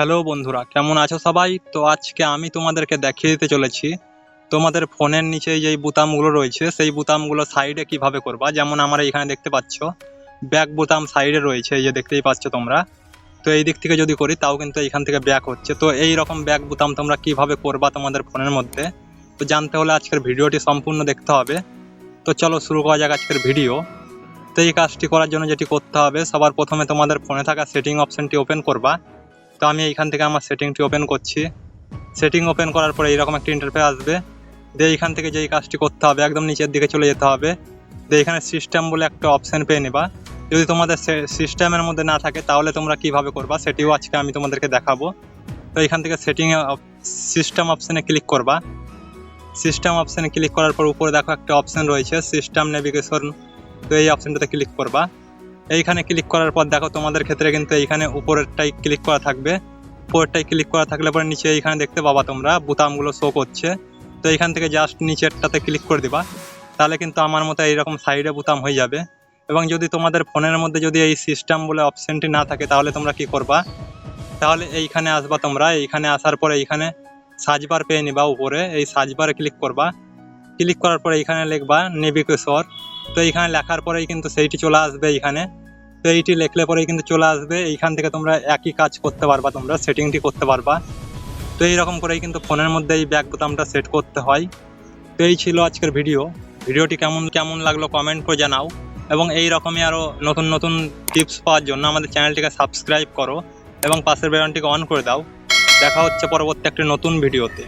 Hello বন্ধুরা, কেমন আছো সবাই? তো আজকে আমি তোমাদেরকে দেখিয়ে দিতে চলেছি তোমাদের ফোনের নিচে যেই বোতামগুলো রয়েছে, সেই বোতামগুলো সাইডে কীভাবে করবা? যেমন আমরা এখানে দেখতে পাচ্ছ ব্যাক বোতাম সাইডে রয়েছে, এই যে দেখতেই পাচ্ছ তোমরা। তো এই দিক থেকে যদি করি, তাও কিন্তু এইখান থেকে ব্যাক হচ্ছে। তো এই রকম ব্যাক বোতাম তোমরা কীভাবে করবা তোমাদের ফোনের মধ্যে? তো জানতে হলে আজকের ভিডিওটি সম্পূর্ণ দেখতে হবে। তো চলো শুরু করা যাক আজকের ভিডিও। তো এই কাজটি করার জন্য যেটি করতে হবে, সবার প্রথমে তোমাদের ফোনে থাকা সেটিং অপশানটি ওপেন করবা। তো আমি এইখান থেকে আমার সেটিংটি ওপেন করছি। সেটিং ওপেন করার পরে এইরকম একটা ইন্টারফেস আসবে। দিয়ে এইখান থেকে যেই কাজটি করতে হবে, একদম নিচের দিকে চলে যেতে হবে। দিয়ে এখানে সিস্টেম বলে একটা অপশান পেয়ে নেবা। যদি তোমাদের সিস্টেমের মধ্যে না থাকে, তাহলে তোমরা কীভাবে করবা? সেটিও আজকে আমি তোমাদেরকে দেখাবো। তো এখান থেকে সেটিংয়ে সিস্টেম অপশানে ক্লিক করবা। সিস্টেম অপশানে ক্লিক করার পর উপরে দেখো একটা অপশান রয়েছে সিস্টেম নেভিগেশন তো এই অপশানটাতে ক্লিক করবা। এইখানে ক্লিক করার পর দেখো তোমাদের ক্ষেত্রে কিন্তু এইখানে উপরেরটাই ক্লিক করা থাকবে। উপরেরটাই ক্লিক করা থাকলে পরে নিচে এইখানে দেখতে পাবা তোমরা, বোতামগুলো শো করছে। তো এইখান থেকে জাস্ট নিচেরটাতে ক্লিক করে দিবা। তাহলে কিন্তু আমার মতো এইরকম সাইডে বোতাম হয়ে যাবে। এবং যদি তোমাদের ফোনের মধ্যে যদি এই সিস্টেম বলে অপশনটি না থাকে, তাহলে তোমরা কি করবা? তাহলে এইখানে আসবা তোমরা, এইখানে আসার পরে এইখানে সাজবার পেয়ে নিবা উপরে। এই সাজবারে ক্লিক করবা। ক্লিক করার পরে এইখানে লিখবা নেভিকেশর তো এইখানে লেখার পরেই কিন্তু সেইটি চলে আসবে এইখানে। তো এইটি লেখলে পরেই কিন্তু চলে আসবে। এইখান থেকে তোমরা একই কাজ করতে পারবা, তোমরা সেটিংটি করতে পারবা। তো এইরকম করেই কিন্তু ফোনের মধ্যে এই ব্যাক বোতামটা সেট করতে হয়। তো এই ছিল আজকের ভিডিও ভিডিওটি কেমন কেমন লাগল কমেন্ট করে জানাও। এবং এই রকমই আরও নতুন নতুন টিপস পাওয়ার জন্য আমাদের চ্যানেলটিকে সাবস্ক্রাইব করো। এবং পাশের বেলনটিকে অন করে দাও। দেখা হচ্ছে পরবর্তী একটি নতুন ভিডিওতে